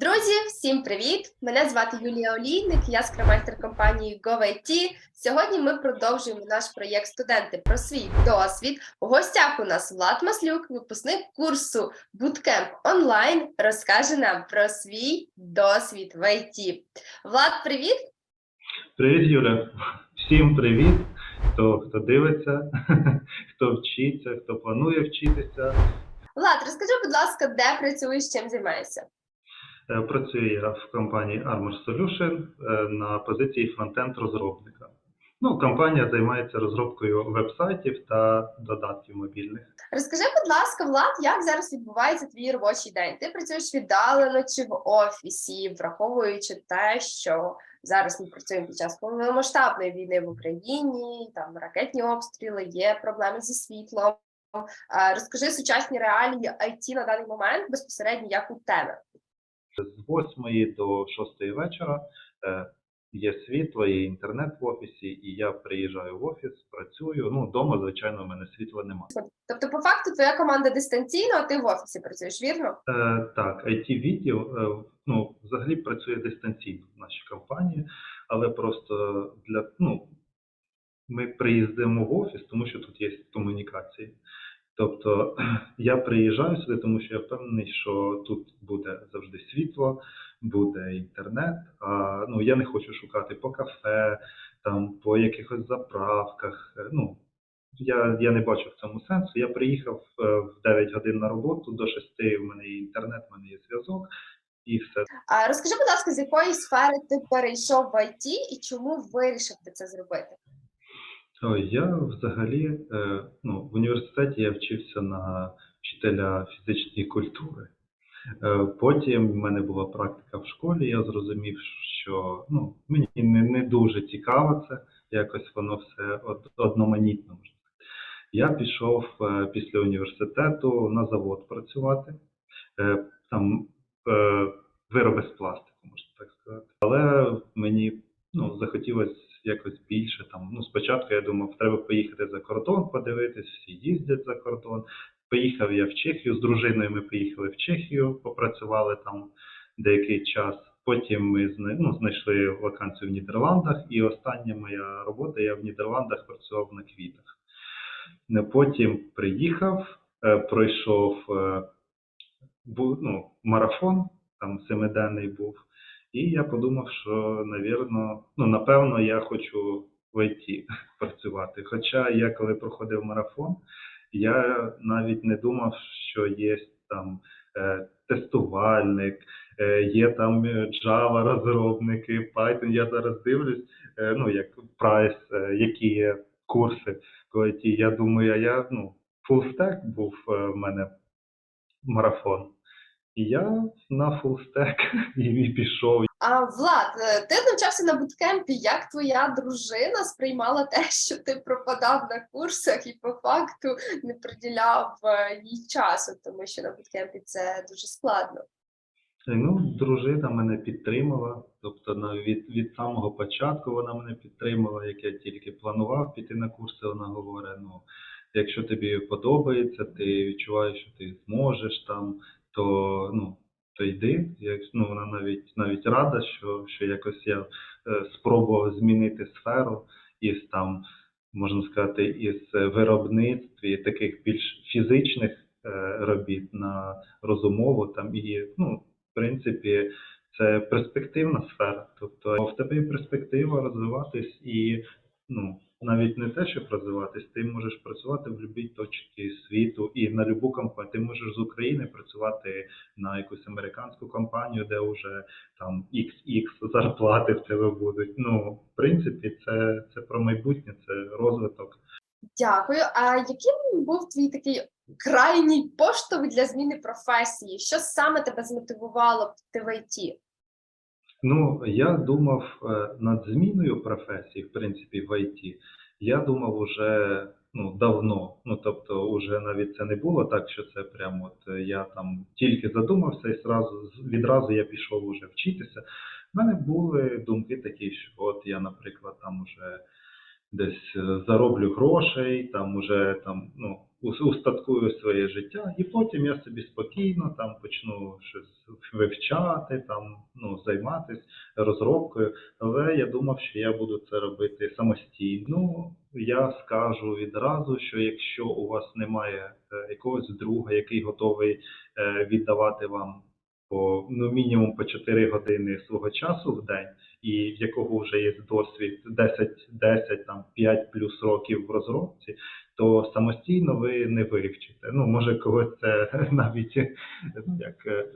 Друзі, всім привіт! Мене звати Юлія Олійник, я скромайстер компанії GoVIT. Сьогодні ми продовжуємо наш проєкт Студенти про свій досвід. У гостях у нас Влад Маслюк, випускник курсу Bootcamp онлайн, розкаже нам про свій досвід в ІТ. Влад, привіт! Привіт, Юля. Всім привіт. Хто, хто дивиться, хто вчиться, хто планує вчитися. Влад, розкажи, будь ласка, де працюєш, чим займаєшся? Е, Працюю я в компанії Armor Solution е, на позиції фронтенд розробника. Ну, компанія займається розробкою веб-сайтів та додатків мобільних. Розкажи, будь ласка, Влад, як зараз відбувається твій робочий день? Ти працюєш віддалено чи в офісі, враховуючи те, що зараз ми працюємо під час повномасштабної війни в Україні, там ракетні обстріли, є проблеми зі світлом. Розкажи сучасні реалії IT на даний момент безпосередньо як у тебе. З 8 до 6 вечора е, є світло, є інтернет в офісі, і я приїжджаю в офіс, працюю. Ну, вдома, звичайно, в мене світла немає. Тобто, по факту, твоя команда дистанційно, а ти в офісі працюєш, вірно? Е, так, it відділ е, ну, взагалі працює дистанційно в нашій компанії, але просто для ну, ми приїздимо в офіс, тому що тут є комунікації. Тобто я приїжджаю сюди, тому що я впевнений, що тут буде завжди світло, буде інтернет. А ну я не хочу шукати по кафе, там по якихось заправках. Ну я, я не бачу в цьому сенсу. Я приїхав е, в 9 годин на роботу, до 6 в мене є інтернет, в мене є зв'язок, і все. А розкажи, будь ласка, з якої сфери ти перейшов в IT і чому вирішив ти це зробити? Я взагалі е, ну, в університеті я вчився на вчителя фізичної культури. Е, Потім в мене була практика в школі, я зрозумів, що ну, мені не, не дуже цікаво це, якось воно все одноманітно. Я пішов е, після університету на завод працювати. Там вироби з пластику, можна так сказати. Але мені ну, захотілося якось більше. Там, ну, спочатку я думав, треба поїхати за кордон, подивитись, всі їздять за кордон. Поїхав я в Чехію з дружиною. Ми поїхали в Чехію, попрацювали там деякий час. Потім ми ну, знайшли вакансію в Нідерландах, і остання моя робота я в Нідерландах працював на квітах. Е, Потім приїхав, е, пройшов е, ну, марафон, там семиденний був. І я подумав, що, навірно, ну, напевно, я хочу в ІТ працювати. Хоча я, коли проходив марафон, я навіть не думав, що є там е, тестувальник, е, є там е, Java розробники, Python. Я зараз дивлюсь, е, ну, як прайс, е, які є курси в ІТ. Я думаю, я, ну, stack був е, в мене марафон. І я на і, і пішов. А Влад, е, ти навчався на буткемпі. Як твоя дружина сприймала те, що ти пропадав на курсах і по факту не приділяв е, їй часу, тому що на буткемпі це дуже складно. Е, Ну, дружина мене підтримала, тобто від, від самого початку вона мене підтримала, як я тільки планував піти на курси, вона говорить, ну, якщо тобі подобається, ти відчуваєш, що ти зможеш там, то, ну, то йди. Як, ну, вона навіть, навіть рада, що, що якось я е, спробував змінити сферу із там, можна сказати, із виробництв і таких більш фізичних е, робіт на розумову там і, ну, в принципі, це перспективна сфера. Тобто в тебе є перспектива розвиватись і ну, навіть не те, щоб розвиватись, ти можеш працювати в будь-якій точці світу і на будь-яку компанію. Ти можеш з України працювати на якусь американську компанію, де вже там XX зарплати в тебе будуть. Ну, в принципі, це, це про майбутнє, це розвиток. Дякую. А яким був твій такий крайній поштовх для зміни професії? Що саме тебе змотивувало в ІТ? Ну, я думав е, над зміною професії, в принципі, в ІТ. Я думав уже ну, давно. Ну, тобто, уже навіть це не було так, що це прямо от е, я там тільки задумався і зразу, з- відразу я пішов уже вчитися. У мене були думки такі, що от я, наприклад, там уже десь е, зароблю грошей, там уже там, ну, устаткую своє життя, і потім я собі спокійно там почну щось вивчати, там ну займатися розробкою. Але я думав, що я буду це робити самостійно. Ну, я скажу відразу, що якщо у вас немає е, якогось друга, який готовий е, віддавати вам по ну мінімум по 4 години свого часу в день, і в якого вже є досвід 10, 10 там 5 плюс років в розробці, то самостійно ви не вивчите. Ну може когось це навіть е, як е,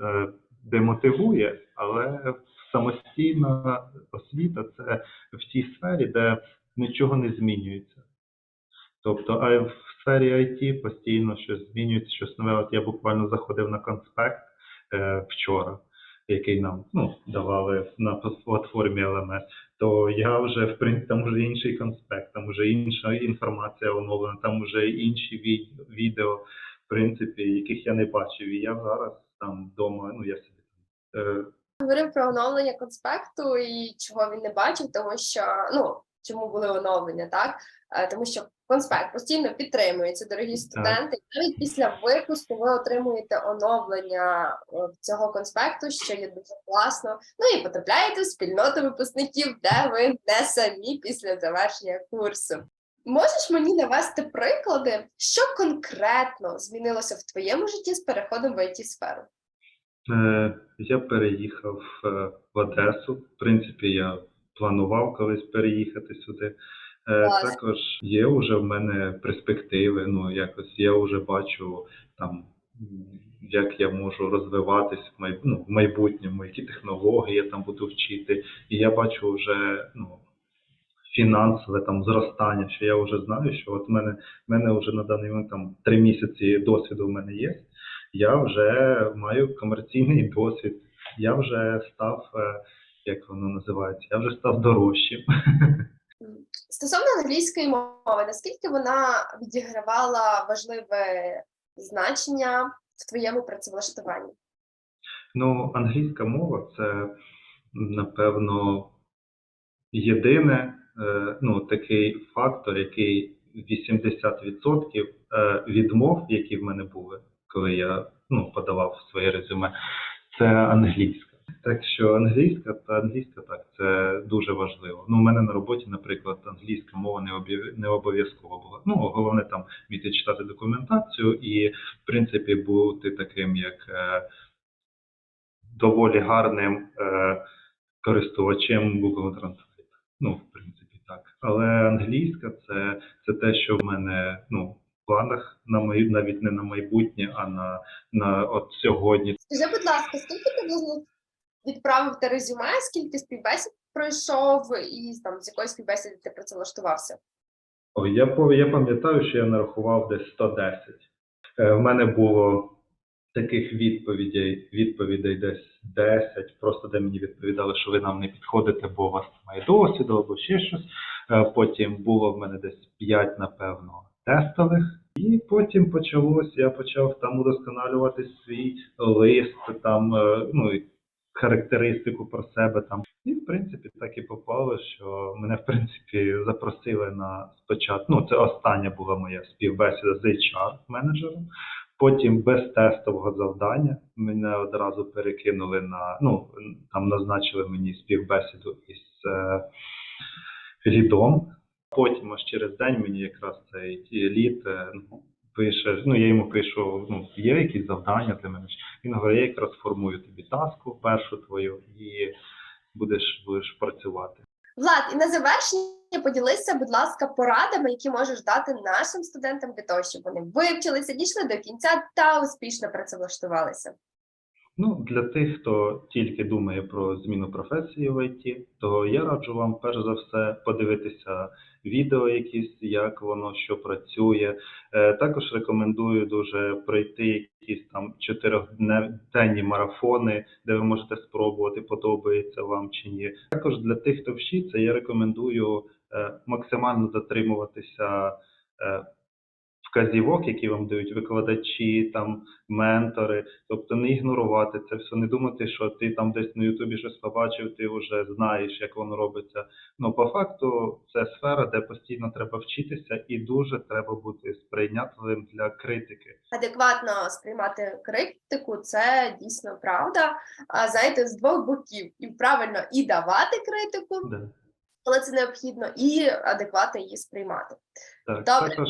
е, демотивує, але самостійна освіта це в тій сфері, де нічого не змінюється. Тобто, а в сфері IT постійно щось змінюється, щось нове. От я буквально заходив на конспект е, вчора, який нам ну, давали на платформі LMS, то я вже, в принципі, там вже інший конспект, там вже інша інформація оновлена, там вже інші від- відео, в принципі, яких я не бачив. І я зараз там вдома, ну я собі е, Говорив про оновлення конспекту і чого він не бачив, тому що ну чому були оновлення, так Е, тому що конспект постійно підтримується, дорогі студенти. І навіть після випуску ви отримуєте оновлення е, цього конспекту, що є дуже класно. Ну і потрапляєте в спільноту випускників, де ви не самі після завершення курсу. Можеш мені навести приклади, що конкретно змінилося в твоєму житті з переходом в it сферу? Е, Я переїхав в Одесу. В принципі, я планував колись переїхати сюди. Е, Також є вже в мене перспективи. Ну, якось я вже бачу там, як я можу розвиватись в майб... ну, в майбутньому, які технології я там буду вчити. І я бачу вже ну, фінансове там зростання, що я вже знаю, що от в мене, в мене вже на даний момент там три місяці досвіду в мене є я вже маю комерційний досвід, я вже став, е, як воно називається, я вже став дорожчим. Стосовно англійської мови, наскільки вона відігравала важливе значення в твоєму працевлаштуванні? Ну, англійська мова це, напевно, єдине, е, ну, такий фактор, який 80% е, відмов, які в мене були, коли я ну, подавав своє резюме, це англійська. Так що англійська та англійська так, це дуже важливо. Ну, у мене на роботі, наприклад, англійська мова не обов'я- не обов'язково була. Ну, головне там вміти читати документацію і, в принципі, бути таким, як е, доволі гарним е, користувачем Google Translate. Ну, в принципі, так. Але англійська це, це те, що в мене ну, планах на мої, навіть не на майбутнє, а на, на от сьогодні. Скажи, будь ласка, скільки ти відправив те резюме, скільки співбесід пройшов, і там з якої співбесіди ти працевлаштувався? Я, я пам'ятаю, що я нарахував десь 110. Е, в мене було таких відповідей, відповідей десь 10, просто де мені відповідали, що ви нам не підходите, бо у вас немає досвіду або ще щось. Е, потім було в мене десь 5, напевно, тестових. І потім почалось, я почав там удосконалювати свій лист, там, е, ну, характеристику про себе там. І, в принципі, так і попало, що мене, в принципі, запросили на спочатку. Ну, це остання була моя співбесіда з HR-менеджером. Потім без тестового завдання мене одразу перекинули на ну там назначили мені співбесіду із е, лідом. Потім аж через день мені якраз цей лід е, ну, пише. Ну я йому пишу: ну є якісь завдання для мене. Він говорить, я якраз формую тобі таску першу твою і будеш будеш працювати. Влад, і на завершення поділися, будь ласка, порадами, які можеш дати нашим студентам для того, щоб вони вивчилися, дійшли до кінця та успішно працевлаштувалися. Ну, для тих, хто тільки думає про зміну професії в ІТ, то я раджу вам перш за все подивитися відео якісь, як воно що працює. Е, також рекомендую дуже пройти якісь там чотирьохденні марафони, де ви можете спробувати, подобається вам чи ні. Також для тих, хто вчиться, я рекомендую е, максимально дотримуватися е, вказівок, які вам дають викладачі, там ментори. Тобто не ігнорувати це все, не думати, що ти там десь на Ютубі щось побачив, ти вже знаєш, як воно робиться. Ну, по факту, це сфера, де постійно треба вчитися, і дуже треба бути сприйнятливим для критики. Адекватно сприймати критику це дійсно правда. А знаєте, з двох боків і правильно і давати критику, Да. коли це необхідно, і адекватно її сприймати. Так, Добре. також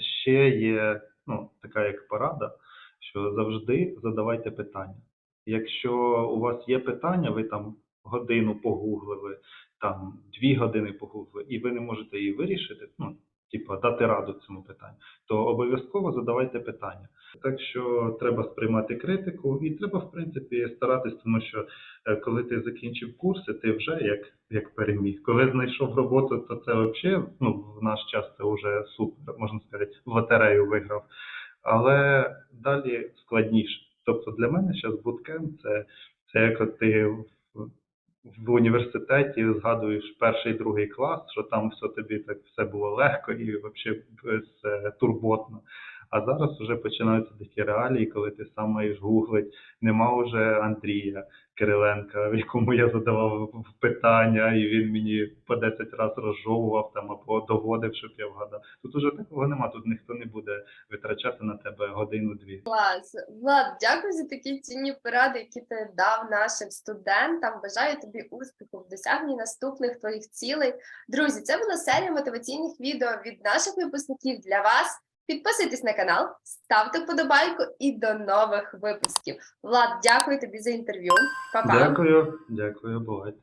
ще є ну, така як порада, що завжди задавайте питання. Якщо у вас є питання, ви там годину погуглили, там дві години погуглили, і ви не можете її вирішити, ну, типа дати раду цьому питанню, то обов'язково задавайте питання. Так що треба сприймати критику, і треба, в принципі, старатись, тому що е, коли ти закінчив курси, ти вже як, як переміг. Коли знайшов роботу, то це взагалі ну, в наш час це вже супер, можна сказати, в лотерею виграв. Але далі складніше. Тобто для мене зараз буткемп це, це як ти в університеті згадуєш перший другий клас, що там все тобі так все було легко і взагалі турботно. А зараз вже починаються такі реалії, коли ти сам маєш гуглить, нема вже Андрія Кириленка, якому я задавав питання, і він мені по 10 разів розжовував там або доводив, щоб я вгадав. Тут уже такого нема, тут ніхто не буде витрачати на тебе годину-дві. Клас. Влад, дякую за такі цінні поради, які ти дав нашим студентам. Бажаю тобі успіху в досягненні наступних твоїх цілей. Друзі, це була серія мотиваційних відео від наших випускників для вас. Підписуйтесь на канал, ставте вподобайку і до нових випусків. Влад, дякую тобі за інтерв'ю. Па-па. Дякую, дякую, бувайте.